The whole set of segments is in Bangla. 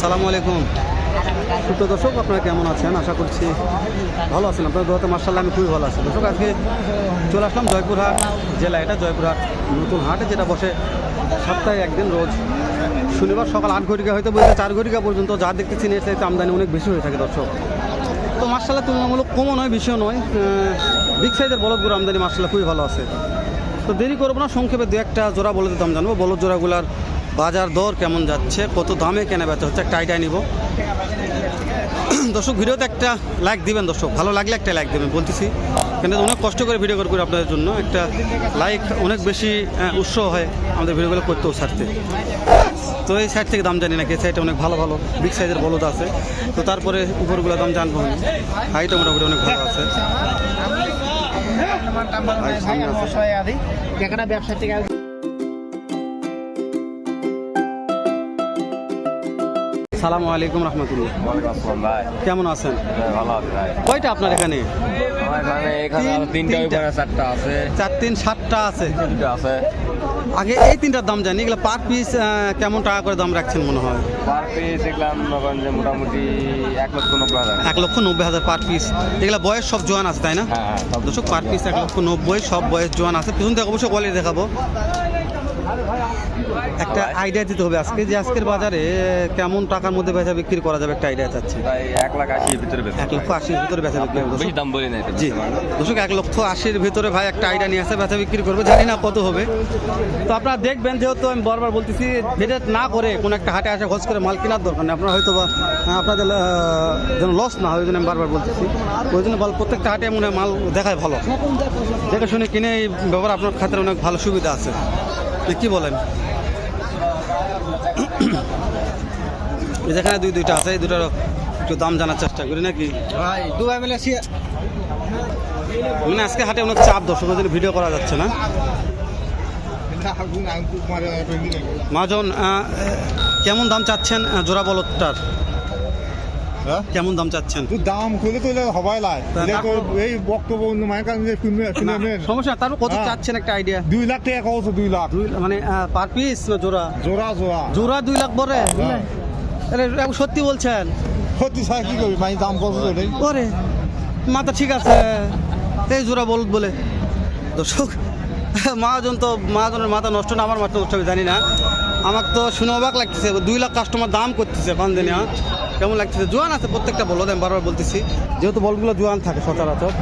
সালামু আলাইকুম। সুপ্র দর্শক, আপনারা কেমন আছেন? আশা করছি ভালো আছেন। আপনার দোয়াতে মার্শাল্লাহ আমি খুবই ভালো আছি। দর্শক, আজকে চলে আসলাম জয়পুরহাট জেলা এটা জয়পুরহাট নতুন হাটে, যেটা বসে সপ্তাহে একদিন রোজ। শনিবার সকাল আট ঘটিকা হয়তো বলতে চার ঘটিকা পর্যন্ত যা দেখতেছি এর চাইতে আমদানি অনেক বেশি হয়ে থাকে দর্শক। তো মার্শাল্লাহ তুলনামূলক কমও নয়, বেশিও নয়। বিগ সাইজের বলদগুলো আমদানি মার্শাল্লাহ খুবই ভালো আছে। তো দেরি করব না, সংক্ষেপে দু একটা জোড়া বলে দিতাম জানব। বলদ জোড়াগুলার বাজার দর কেমন যাচ্ছে? কত দামে কেনা বেচা হচ্ছে? একটা আইডিয়া নিব। দর্শক ভিডিওতে একটা লাইক দিবেন দর্শক। ভালো লাগলে একটা লাইক দেবেন বলতেছি। কিন্তু অনেক কষ্ট করে ভিডিও করি আপনাদের জন্য। একটা লাইক অনেক বেশি আহ, উৎসাহ হয় আমাদের ভিডিওগুলো করতেও ছাড়তে। তো এই সাইড থেকে দাম জানি না কি সাইডে অনেক ভালো ভালো। বিগ সাইজের বলদ আছে। তো তারপরে উপরগুলো দাম জানব হাইটও মোটামুটি অনেক ভালো আছে। আছে। ব্যবসা থেকে সালামু আলাইকুম রহমতুল্লাহ। কেমন আছেন? ভালো আছি ভাই কয়টা আপনার এখানে? চার তিন সাতটা আছে। তিনটা আছে আগে এই তিনটার দাম জানি এগুলো পার পিস কেমন টাকা করে দাম রাখছেন মনে হয়? পার পিস দেখলাম যে মোটামুটি এক লক্ষ নব্বই হাজার এক লক্ষ নব্বই হাজার পার পিস এগুলো বয়স সব জোয়ান আছে তাই না? হ্যাঁ হ্যাঁ সব দর্শক পার পিস এক লক্ষ নব্বই সব বয়স জোয়ান আছে। পিছন থেকে অবশ্যই কোয়ালিটি দেখাবো। একটা আইডিয়া দিতে হবে আজকে যে আজকের বাজারে কেমন টাকার মধ্যে বেচা বিক্রি করা যাবে একটা আইডিয়া চাচ্ছি। এক লাখ আশির ভিতরে এক লক্ষ আশির ভিতরে বেচা বিক্রি বেশি দাম বলি তো জি। দর্শক এক লক্ষ আশির ভিতরে ভাই একটা আইডিয়া নিয়ে আসে বেচা বিক্রি করবে। জানি না কত হবে। তো আপনারা দেখবেন যেহেতু আমি বারবার বলতেছি ভিডিও না করে কোনো একটা হাটে আসে খোঁজ করে মাল কেনার দরকার নেই। আপনারা হয়তো বা আপনাদের যেন লস না হয় ওই জন্য আমি বারবার বলতেছি। ওই জন্য বল প্রত্যেকটা হাটে মনে হয় মাল দেখায় ভালো। দেখে শুনে কিনে এই ব্যাপারে আপনার খাতের অনেক ভালো সুবিধা আছে। কি বলেন যেখানে দুই দুইটা আছে এই দুটার একটু দাম জানার চেষ্টা করি নাকি মানে আজকে হাটে অনেক চাপ দর্শকের জন্য ভিডিও করা যাচ্ছে না মহাজন আহ, কেমন দাম চাচ্ছেন জোড়া বলদটার হ্যাঁ? কেমন দাম চাচ্ছেন? তুই দাম খুলে তো হবাই লাই। এই বক্তব্য অন্য মায়ের কাছে কিনবে না, সমস্যা তারপর কত হ্যাঁ। চাচ্ছেন একটা আইডিয়া দুই লাখ টাকা কত দুই লাখ। দুই মানে পার পিস না জোড়া? জোড়া জোড়া। জোড়া দুই লাখ পরে? হ্যাঁ। সত্যি বলছেন? সত্যি সাই কি করবি? মাই দাম কত পরে মাথা ঠিক আছে। এই জোড়া বলদ বলে। দর্শক মহাজন তো মহাজনের মাথা নষ্ট না আমার মাথা নষ্ট হবে জানি না। আমাকে তো শুনে অবাক লাগতেছে দুই লাখ কাস্টমার দাম করতেছে পাঞ্জানি হ্যাঁ? কেমন লাগতেছে জোয়ান আছে, প্রত্যেকটা বলদ আমি বারবার বলতেছি। যেহেতু বলগুলো জোয়ান থাকে সচরাচর।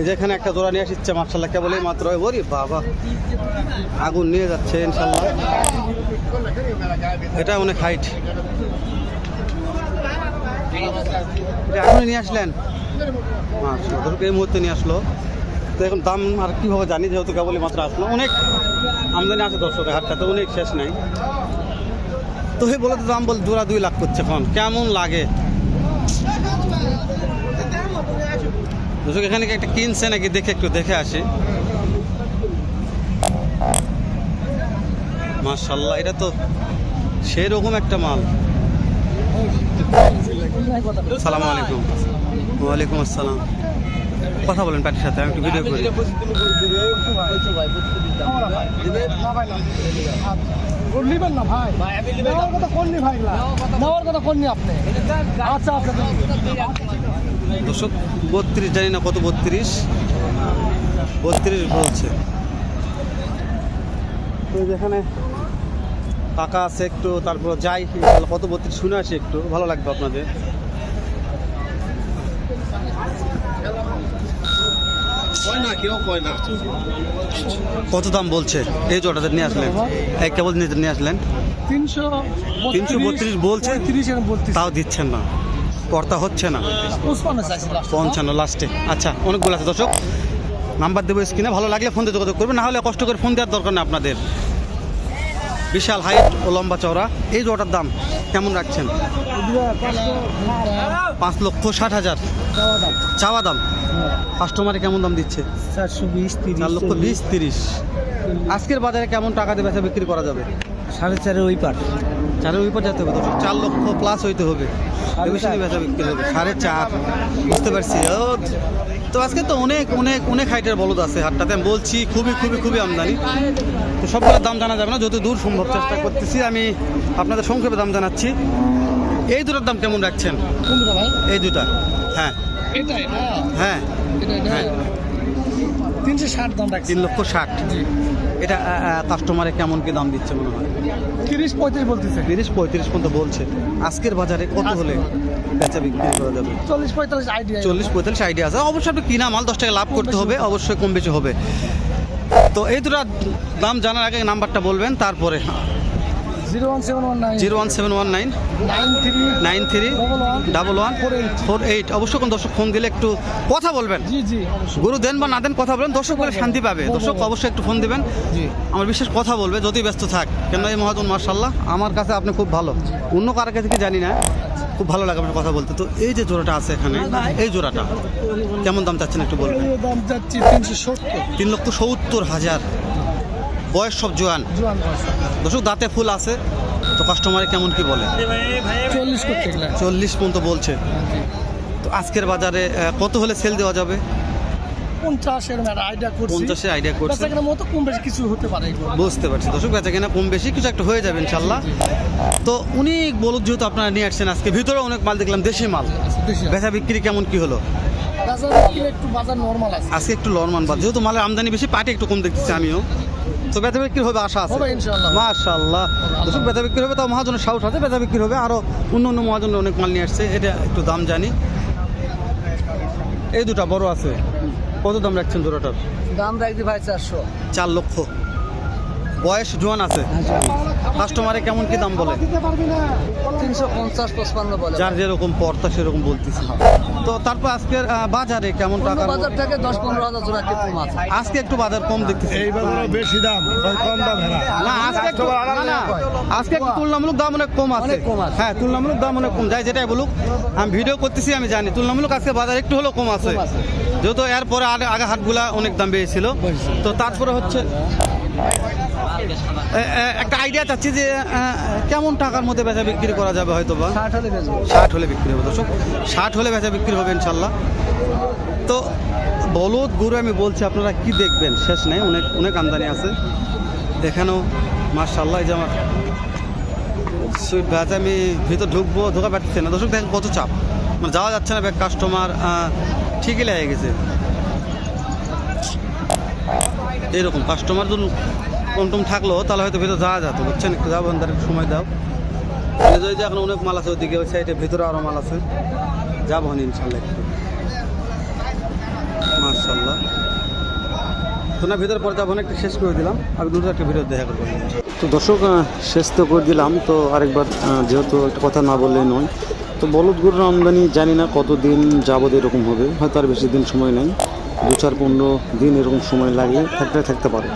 এই যে একটা জোড়া নিয়ে আসছে মার্শাল্লাহ কে বলে মাত্র। ওরি বাবা, আগুন নিয়ে যাচ্ছে ইনশাল্লাহ এটা অনেক হাইট এখনই নিয়ে আসলেন? এই মুহূর্তে নিয়ে আসলো। তো এখন দাম আর কীভাবে জানি, যেহেতু কেবলই মাত্র আসলো। অনেক আমদানি আছে দর্শকের হাটটাতে, অনেক শেষ নাই। তো এই বলে দাম বল জোড়া দুই লাখ করছে এখন। কেমন লাগে? এখানে একটা কিনছে নাকি? দেখে একটু দেখে আসি। মাশাল্লাহ এটা তো সেই রকম একটা মাল। সালাম আলাইকুম। ওয়ালাইকুম আসসালাম। কথা বলেন পার্টির সাথে একটু ভিডিও করি। আচ্ছা দর্শক, বত্রিশ, জানি না কত বত্রিশ। বত্রিশ বলছে। যেখানে টাকা আছে একটু, তারপর যাই কত বত্রিশ, শুনে আসি একটু। ভালো লাগবে আপনাদের। কত দাম বলছে? এই জোটাদের নিয়ে আসলেন। এই কেবল নিয়ে নিয়ে আসলেন? তিনশো তিনশো বত্রিশ বলছে তিরিশ তাও দিচ্ছেন না। কর্তা হচ্ছে না। পঞ্চান্ন লাস্টে। আচ্ছা অনেকগুলো আছে দর্শক। নাম্বার দেবো স্ক্রিনে। ভালো লাগলে ফোন দিয়ে যোগাযোগ করবে না হলে কষ্ট করে ফোন দেওয়ার দরকার নেই আপনাদের। বিশাল হাইট ও লম্বা চওড়া। এই জোটার দাম কেমন রাখছেন? পাঁচ লক্ষ ষাট হাজার। চাওয়া দাম। কাস্টমারে কেমন দাম দিচ্ছে? চারশো বিশ তিরিশ চার লক্ষ বিশ তিরিশ। আজকের বাজারে কেমন টাকা দিয়ে বেচা বিক্রি করা যাবে? সাড়ে চারের ওই পার। চারের উপর যেতে হবে দর্শক চার লক্ষ প্লাস হইতে হবে। বেশি বেচা বিক্রি হবে। সাড়ে চার বুঝতে পারছি। ও তো আজকে তো অনেক অনেক অনেক হাইটের বলদ আছে হাটটাতে। আমি বলছি খুবই খুবই খুবই আমদানি। তো সবগুলোর দাম জানা যাবে না যত দূর সম্ভব চেষ্টা করতেছি। আমি আপনাদের সংক্ষেপে দাম জানাচ্ছি। এই দুটার দাম কেমন রাখছেন? এই দুটা। হ্যাঁ। হ্যাঁ। তিনশো ষাট দাম রাখছি। তিন লক্ষ ষাট। এটা কাস্টমারে কেমন কি দাম দিচ্ছে মনে হয়? তিরিশ পঁয়ত্রিশ বলতেছে। তিরিশ পঁয়ত্রিশ পর্যন্ত বলছে। আজকের বাজারে কত হলে বেচা বিক্রি করা যাবে? চল্লিশ পঁয়তাল্লিশ আইডিয়া চল্লিশ পঁয়তাল্লিশ আইডিয়া আছে। অবশ্যই আপনি কিনা মাল দশ টাকা লাভ করতে হবে অবশ্যই কম বেশি হবে। তো এই দুটো দাম জানার আগে নাম্বারটা বলবেন তারপরে zero one seven one nine. Zero one seven one nine. Nine three nine three double one. Four eight. অবশ্যই কোন দর্শক ফোন দিলে একটু কথা বলবেন। জি জি। গরু দেন বা না দেন কথা বলেন দর্শক বলে শান্তি পাবে। দর্শক অবশ্যই একটু ফোন দিবেন। আমার বিশেষ কথা বলবে যদি ব্যস্ত থাক। কেন এই মহাজন মার্শাল্লাহ আমার কাছে আপনি খুব ভালো। অন্য কার কাছে কি জানি না খুব ভালো লাগে আপনার কথা বলতে। তো এই যে জোড়াটা আছে এখানে এই জোড়াটা কেমন দাম চাচ্ছেন একটু বলবেন? দাম যাচ্ছি তিনশো সত্তর। তিন লক্ষ সত্তর হাজার। বয়স সব জোয়ান। দর্শক দাঁতে ফুল আছে। তো কাস্টমারে কেমন কি বলে? চল্লিশ চল্লিশ পর্যন্ত বলছে। তো আজকের বাজারে কত হলে সেল দেওয়া যাবে? পঞ্চাশের আইডিয়া করছি। আইডিয়া করছে। বেচাকেনার মতো কম বেশি কিছু হতে পারে বুঝতে পারছি। দর্শক বেচা কেনা কম বেশি কিছু একটা হয়ে যাবে ইনশাল্লাহ তো অনেক বলদ যেহেতু আপনারা নিয়ে আসছেন আজকে ভিতরে অনেক মাল দেখলাম দেশি মাল। বেচা বিক্রি কেমন কি হলো? বাজার একটু বাজার নর্মাল আছে। আজকে একটু লরমান বাদ যেহেতু মালের আমদানি বেশি পাটি একটু কম দেখতেছি আমিও। তো বেচা বিক্রি হবে আশা আছে। মাশাল্লাহ দর্শক বেচা বিক্রি হবে তাও মহাজনের সাহস আছে বেচা বিক্রি হবে। আরও অন্য অন্য মহাজনের অনেক মাল নিয়ে আসছে এটা একটু দাম জানি। এই দুটা বড় আছে। কত দাম রাখছেন দুটোটার দাম রাখছি ভাই চারশো। চার লক্ষ। বয়স জোয়ান আছে। কাস্টমারে কেমন কি দাম বলে? তিনশো পঞ্চাশ পঁচপান্ন বলে। যার যেরকম পর্তা সেরকম বলতেছি। তো তারপর আজকের বাজারে কেমন টাকা বাজার থেকে দশ পনেরো হাজার জোড়া একটু কম আছে। আজকে একটু বাজার কম দেখতেছি। এই বাজারে বেশি দাম কম দাম না আজকে একটু না না আজকে একটু তুলনামূলক দাম অনেক কম আছে। অনেক কম আছে। হ্যাঁ তুলনামূলক দাম অনেক কম। যাই যেটাই বলুক আমি ভিডিও করতেছি আমি জানি। তুলনামূলক আজকে বাজার একটু হলেও কম আছে। কম আছে। যেহেতু এরপরে আগে আগে হাটগুলা অনেক দাম বেড়েছিল। তো তারপরে হচ্ছে একটা আইডিয়া চাচ্ছি যে কেমন টাকার মধ্যে বেচা বিক্রি করা যাবে হয়তো বা ষাট হলে ষাট হলে বিক্রি হবে দর্শক। ষাট হলে বেচা বিক্রি হবে ইনশাল্লাহ। তো বলদ গরু আমি বলছি আপনারা কি দেখবেন? শেষ নেই অনেক অনেক আমদানি আছে। দেখানো মার্শাল্লাহ এই যে আমার সুইট ভ্যাচ আমি ভিতর ঢুকবো ঢোকা পারতেছি না। দর্শক দেখেন কত চাপ। মানে যাওয়া যাচ্ছে না ব্যাগ কাস্টমার ঠিকই লেগে গেছে। এরকম কাস্টমার যদি কম টম থাকল, তাহলে হয়তো ভিতরে যাওয়া যেত, বুঝছেন? একটু যাব একটু সময় দাও। যে- এখন অনেক মাল আছে ওদিকে ওই সাইডে ভিতরে আরও মাল আছে। যাব হন ইনশাল্লাহ একটু। মার্শাল্লাহ তো না, ভিতরে পরে যাব একটু শেষ করে দিলাম। আর দুটো একটা ভিডিও দেখা করব। তো দর্শক শেষ তো করে দিলাম। তো আরেকবার যেহেতু একটা কথা না বললে নয়, তো বলদ গরুর আমদানি জানি না কতদিন যাবত এরকম হবে। হয়তো আর বেশি দিন সময় নেই। দু চার পনেরো দিন এরকম সময় লাগে থাকতে থাকতে পারে।